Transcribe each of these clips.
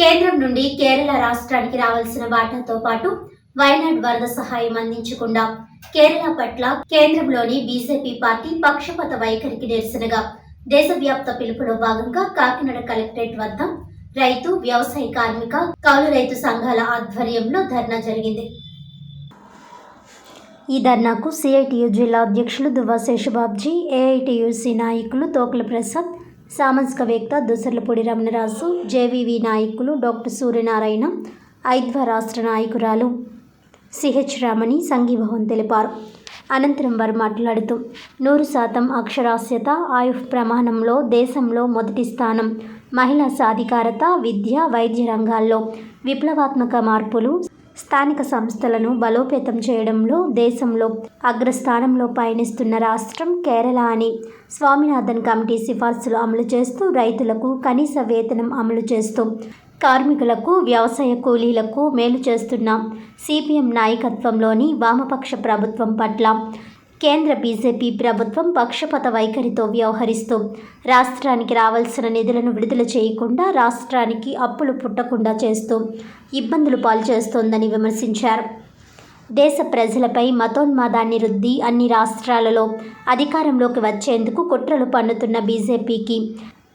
కేంద్రం నుండి కేరళ రాష్ట్రానికి రావాల్సిన వాటాతో పాటు వయనాడ్ వరద సహాయం అందించకుండా కేరళ పట్ల కేంద్రంలోని బీజేపీ పార్టీ పక్షపాత వైఖరికి నిరసనగా దేశవ్యాప్త పిలుపులో భాగంగా కాకినాడ కలెక్టరేట్ వద్ద రైతు వ్యవసాయ కార్మిక కౌలు రైతు సంఘాల ఆధ్వర్యంలో ధర్నా జరిగింది. ఈ ధర్నాకు సిఐటియు జిల్లా అధ్యక్షులు దువ్వా శేషబాబ్జీ ఏఐటియుసి నాయకులు తోకల ప్రసాద్ సామాజికవేత్త దుసర్లపూడి రమణరాజు జేవీవి నాయకులు డాక్టర్ సూర్యనారాయణ ఐద్వ రాష్ట్ర నాయకురాలు సిహెచ్ రమణి సంఘీభావం తెలిపారు. అనంతరం వారు మాట్లాడుతూ నూరు శాతం అక్షరాస్యత ఆయుష్ ప్రమాణంలో దేశంలో మొదటి స్థానం మహిళా సాధికారత విద్య వైద్య రంగాల్లో విప్లవాత్మక మార్పులు స్థానిక సంస్థలను బలోపేతం చేయడంలో దేశంలో అగ్రస్థానంలో పయనిస్తున్న రాష్ట్రం కేరళ అని. స్వామినాథన్ కమిటీ సిఫార్సులు అమలు చేస్తూ రైతులకు కనీస వేతనం అమలు చేస్తూ కార్మికులకు వ్యవసాయ కూలీలకు మేలు చేస్తున్న సిపిఎం నాయకత్వంలోని వామపక్ష ప్రభుత్వం పట్ల కేంద్ర బీజేపీ ప్రభుత్వం పక్షపాత వైఖరితో వ్యవహరిస్తూ రాష్ట్రానికి రావాల్సిన నిధులను విడుదల చేయకుండా రాష్ట్రానికి అప్పులు పుట్టకుండా చేస్తూ ఇబ్బందులు పాలు చేస్తోందని విమర్శించారు. దేశ ప్రజలపై మతోన్మాదాన్ని రుద్ది అన్ని రాష్ట్రాలలో అధికారంలోకి వచ్చేందుకు కుట్రలు పన్నుతున్న బీజేపీకి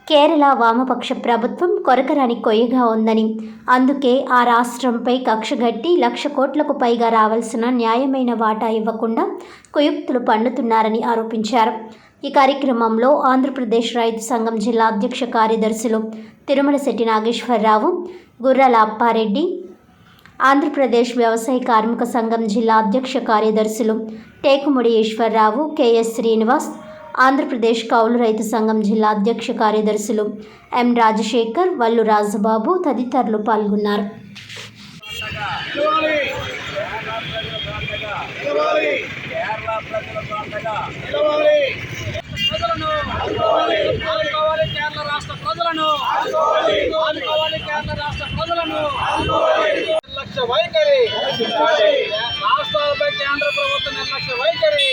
కేరళ వామపక్ష ప్రభుత్వం కొరకరాని కొయ్యగా ఉందని. అందుకే ఆ రాష్ట్రంపై కక్షగట్టి లక్ష కోట్లకు పైగా రావాల్సిన న్యాయమైన వాటా ఇవ్వకుండా కుయుక్తులు పండుతున్నారని ఆరోపించారు. ఈ కార్యక్రమంలో ఆంధ్రప్రదేశ్ రైతు సంఘం జిల్లా అధ్యక్ష కార్యదర్శులు తిరుమల శెట్టి నాగేశ్వరరావు గుర్రాల అప్పారెడ్డి ఆంధ్రప్రదేశ్ వ్యవసాయ కార్మిక సంఘం జిల్లా అధ్యక్ష కార్యదర్శులు టేకుముడి ఈశ్వరరావు కెఎస్ శ్రీనివాస్ ఆంధ్రప్రదేశ్ కౌలు రైతు సంఘం జిల్లా అధ్యక్ష కార్యదర్శులు ఎం రాజశేఖర్ వల్లు రాజబాబు తదితరులు పాల్గొన్నారు. కేరళ రాష్ట్ర ప్రజలను కేరళ రాష్ట్ర ప్రజలను నిర్లక్ష్య వైఖరి. రాష్ట్రాలపై కేంద్ర ప్రభుత్వ నిర్లక్ష్య వైఖరి.